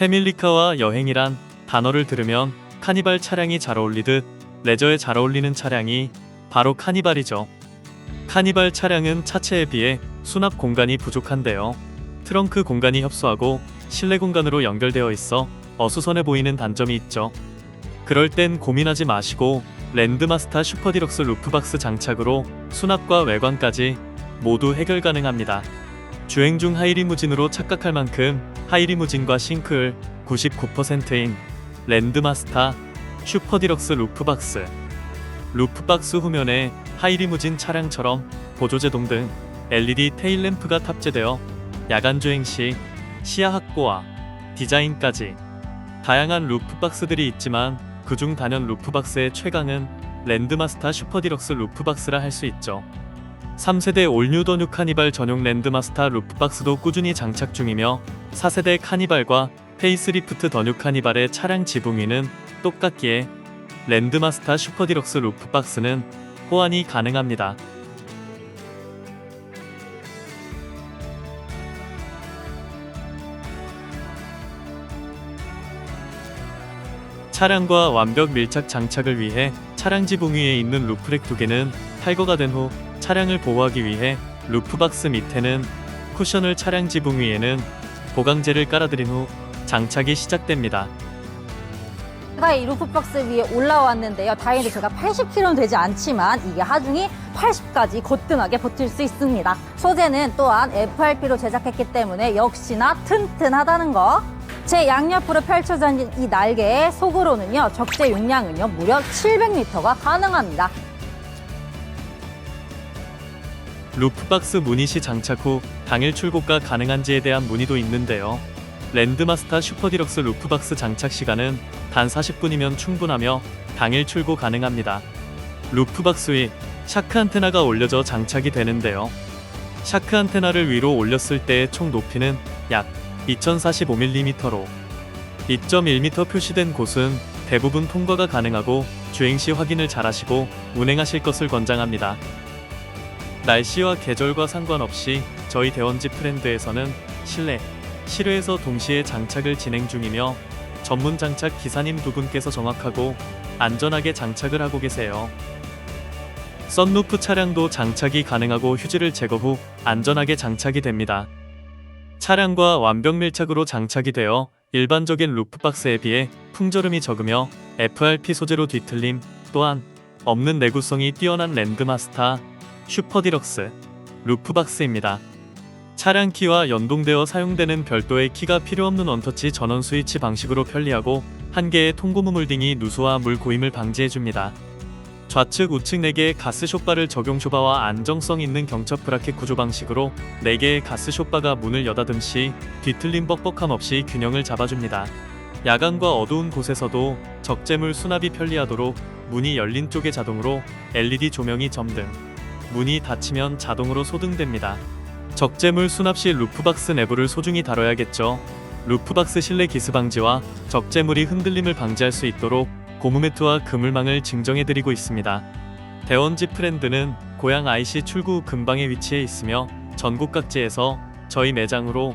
패밀리카와 여행이란 단어를 들으면 카니발 차량이 잘 어울리듯 레저에 잘 어울리는 차량이 바로 카니발이죠. 카니발 차량은 차체에 비해 수납 공간이 부족한데요. 트렁크 공간이 협소하고 실내 공간으로 연결되어 있어 어수선해 보이는 단점이 있죠. 그럴 땐 고민하지 마시고 랜드마스터 슈퍼디럭스 루프박스 장착으로 수납과 외관까지 모두 해결 가능합니다. 주행 중 하이리무진으로 착각할 만큼 하이리무진과 싱크율 99%인 랜드마스터 슈퍼디럭스 루프박스 루프박스 후면에 하이리무진 차량처럼 보조제동 등 LED 테일램프가 탑재되어 야간 주행 시 시야 확보와 디자인까지 다양한 루프박스들이 있지만 그중 단연 루프박스의 최강은 랜드마스터 슈퍼디럭스 루프박스라 할 수 있죠. 3세대 올뉴 더뉴 카니발 전용 랜드마스터 루프박스도 꾸준히 장착 중이며 4세대 카니발과 페이스리프트 더뉴 카니발의 차량 지붕 위는 똑같기에 랜드마스터 슈퍼디럭스 루프박스는 호환이 가능합니다. 차량과 완벽 밀착 장착을 위해 차량 지붕 위에 있는 루프렉 두 개는 탈거가 된후 차량을 보호하기 위해 루프박스 밑에는 쿠션을 차량 지붕 위에는 보강재를 깔아드린 후 장착이 시작됩니다. 제가 이 루프박스 위에 올라왔는데요. 다행히 제가 80kg는 되지 않지만 이게 하중이 80까지 거뜬하게 버틸 수 있습니다. 소재는 또한 FRP로 제작했기 때문에 역시나 튼튼하다는 거. 제 양옆으로 펼쳐져 이 날개의 속으로는요, 적재 용량은요, 무려 700리터가 가능합니다. 루프박스 무닛이 장착 후 당일 출고가 가능한지에 대한 문의도 있는데요. 랜드마스터 슈퍼디럭스 루프박스 장착 시간은 단 40분이면 충분하며 당일 출고 가능합니다. 루프박스 위 샤크 안테나가 올려져 장착이 되는데요. 샤크 안테나를 위로 올렸을 때의 총 높이는 약 2045mm로 2.1m 표시된 곳은 대부분 통과가 가능하고 주행 시 확인을 잘 하시고 운행하실 것을 권장합니다. 날씨와 계절과 상관없이 저희 대원집 트렌드에서는 실내, 실외에서 동시에 장착을 진행 중이며 전문 장착 기사님 두 분께서 정확하고 안전하게 장착을 하고 계세요. 썬루프 차량도 장착이 가능하고 휴지를 제거 후 안전하게 장착이 됩니다. 차량과 완벽 밀착으로 장착이 되어 일반적인 루프박스에 비해 풍절음이 적으며 FRP 소재로 뒤틀림 또한 없는 내구성이 뛰어난 랜드마스터 슈퍼디럭스 루프박스입니다. 차량 키와 연동되어 사용되는 별도의 키가 필요 없는 원터치 전원 스위치 방식으로 편리하고 한 개의 통고무 몰딩이 누수와 물 고임을 방지해줍니다. 좌측 우측 4개의 가스 숏바를 적용 쇼바와 안정성 있는 경첩 브라켓 구조 방식으로 4개의 가스 숏바가 문을 여닫음 시 뒤틀림 뻑뻑함 없이 균형을 잡아줍니다. 야간과 어두운 곳에서도 적재물 수납이 편리하도록 문이 열린 쪽에 자동으로 LED 조명이 점등, 문이 닫히면 자동으로 소등됩니다. 적재물 수납 시 루프박스 내부를 소중히 다뤄야겠죠. 루프박스 실내 기스 방지와 적재물이 흔들림을 방지할 수 있도록 고무매트와 그물망을 증정해드리고 있습니다. 대원집 트렌드는 고양 IC 출구 후 근방에 위치해 있으며 전국 각지에서 저희 매장으로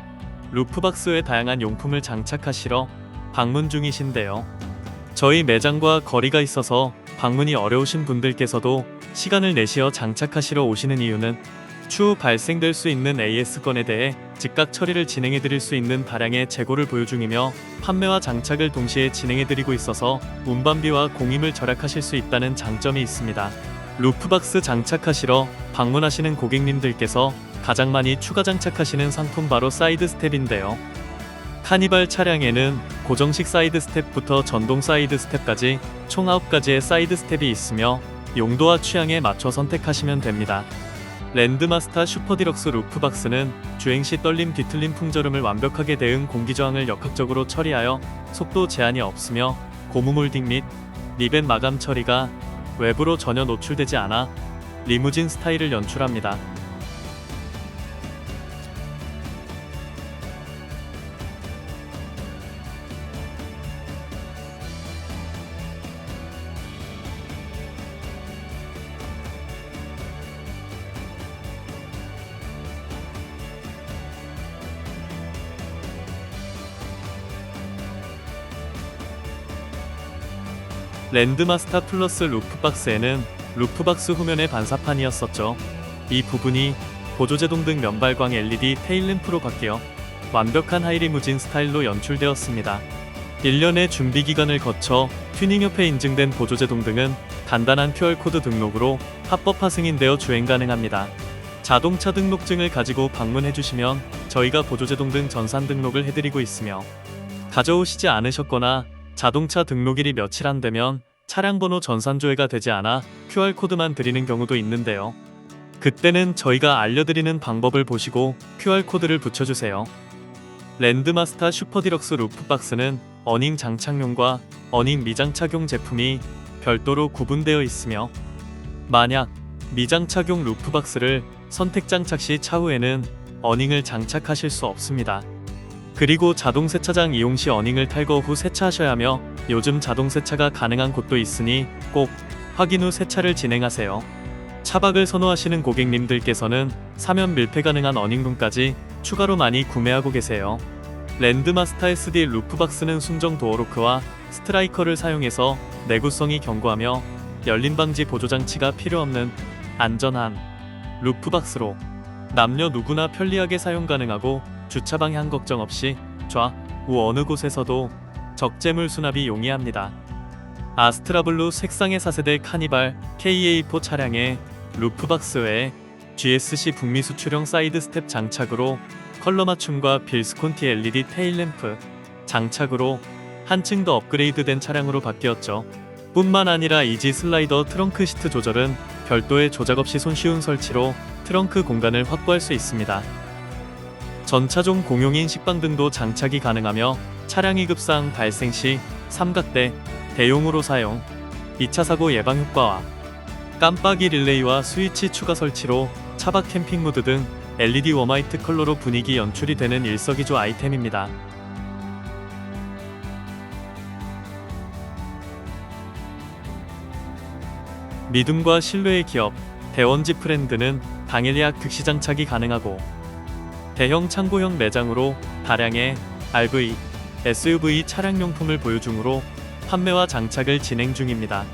루프박스의 다양한 용품을 장착하시러 방문 중이신데요. 저희 매장과 거리가 있어서 방문이 어려우신 분들께서도 시간을 내시어 장착하시러 오시는 이유는 추후 발생될 수 있는 AS건에 대해 즉각 처리를 진행해 드릴 수 있는 다량의 재고를 보유 중이며 판매와 장착을 동시에 진행해 드리고 있어서 운반비와 공임을 절약하실 수 있다는 장점이 있습니다. 루프박스 장착하시러 방문하시는 고객님들께서 가장 많이 추가 장착하시는 상품 바로 사이드 스텝인데요. 카니발 차량에는 고정식 사이드 스텝부터 전동 사이드 스텝까지 총 9가지의 사이드 스텝이 있으며 용도와 취향에 맞춰 선택하시면 됩니다. 랜드마스터 슈퍼디럭스 루프박스는 주행 시 떨림 뒤틀림 풍절음을 완벽하게 대응 공기저항을 역학적으로 처리하여 속도 제한이 없으며 고무 몰딩 및 리벤 마감 처리가 외부로 전혀 노출되지 않아 리무진 스타일을 연출합니다. 랜드마스터 플러스 루프박스에는 루프박스 후면의 반사판이었었죠. 이 부분이 보조제동 등 면발광 LED 테일램프로 바뀌어 완벽한 하이리무진 스타일로 연출되었습니다. 1년의 준비 기간을 거쳐 튜닝협회 인증된 보조제동 등은 간단한 QR코드 등록으로 합법화 승인되어 주행 가능합니다. 자동차 등록증을 가지고 방문해 주시면 저희가 보조제동 등 전산 등록을 해드리고 있으며 가져오시지 않으셨거나 자동차 등록일이 며칠 안 되면 차량 번호 전산 조회가 되지 않아 QR코드만 드리는 경우도 있는데요. 그때는 저희가 알려드리는 방법을 보시고 QR코드를 붙여주세요. 랜드마스터 슈퍼디럭스 루프박스는 어닝 장착용과 어닝 미장착용 제품이 별도로 구분되어 있으며 만약 미장착용 루프박스를 선택 장착 시 차후에는 어닝을 장착하실 수 없습니다. 그리고 자동 세차장 이용 시 어닝을 탈거 후 세차하셔야 하며 요즘 자동 세차가 가능한 곳도 있으니 꼭 확인 후 세차를 진행하세요. 차박을 선호하시는 고객님들께서는 사면 밀폐 가능한 어닝룸까지 추가로 많이 구매하고 계세요. 랜드마스터 SD 루프박스는 순정 도어로크와 스트라이커를 사용해서 내구성이 견고하며 열림 방지 보조 장치가 필요 없는 안전한 루프박스로 남녀 누구나 편리하게 사용 가능하고 주차 방향 걱정 없이 좌, 우 어느 곳에서도 적재물 수납이 용이합니다. 아스트라블루 색상의 4세대 카니발 KA4 차량의 루프박스 외에 GSC 북미 수출형 사이드 스텝 장착으로 컬러 맞춤과 빌스콘티 LED 테일램프 장착으로 한층 더 업그레이드된 차량으로 바뀌었죠. 뿐만 아니라 이지 슬라이더 트렁크 시트 조절은 별도의 조작 없이 손쉬운 설치로 트렁크 공간을 확보할 수 있습니다. 전차종 공용인 식빵 등도 장착이 가능하며 차량이 급상 발생 시 삼각대 대용으로 사용, 2차 사고 예방 효과와 깜빡이 릴레이와 스위치 추가 설치로 차박 캠핑 모드 등 LED 웜화이트 컬러로 분위기 연출이 되는 일석이조 아이템입니다. 믿음과 신뢰의 기업 대원지 프렌드는 당일 예약 즉시 장착이 가능하고 대형 창고형 매장으로 다량의 RV, SUV 차량용품을 보유 중으로 판매와 장착을 진행 중입니다.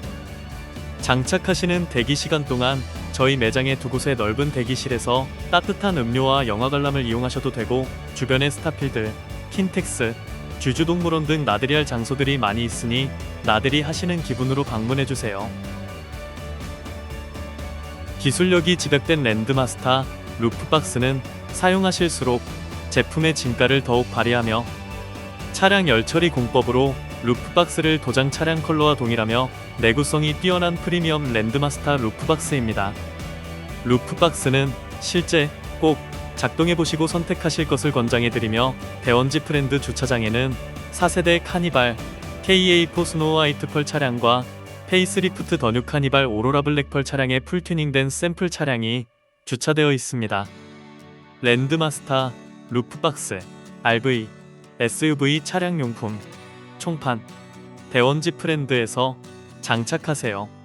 장착하시는 대기 시간 동안 저희 매장의 두 곳의 넓은 대기실에서 따뜻한 음료와 영화 관람을 이용하셔도 되고 주변에 스타필드, 킨텍스, 주주동물원 등 나들이 할 장소들이 많이 있으니 나들이 하시는 기분으로 방문해 주세요. 기술력이 집약된 랜드마스터 루프박스는 사용하실수록 제품의 진가를 더욱 발휘하며 차량 열처리 공법으로 루프박스를 도장 차량 컬러와 동일하며 내구성이 뛰어난 프리미엄 랜드마스터 루프박스입니다. 루프박스는 실제 꼭 작동해 보시고 선택하실 것을 권장해드리며 대원지 프렌드 주차장에는 4세대 카니발 KA4 스노우 화이트 펄 차량과 페이스리프트 더뉴 카니발 오로라 블랙 펄 차량의 풀 튜닝된 샘플 차량이 주차되어 있습니다. 랜드마스터 루프박스 RV SUV 차량 용품 총판 대원지 프렌드에서 장착하세요.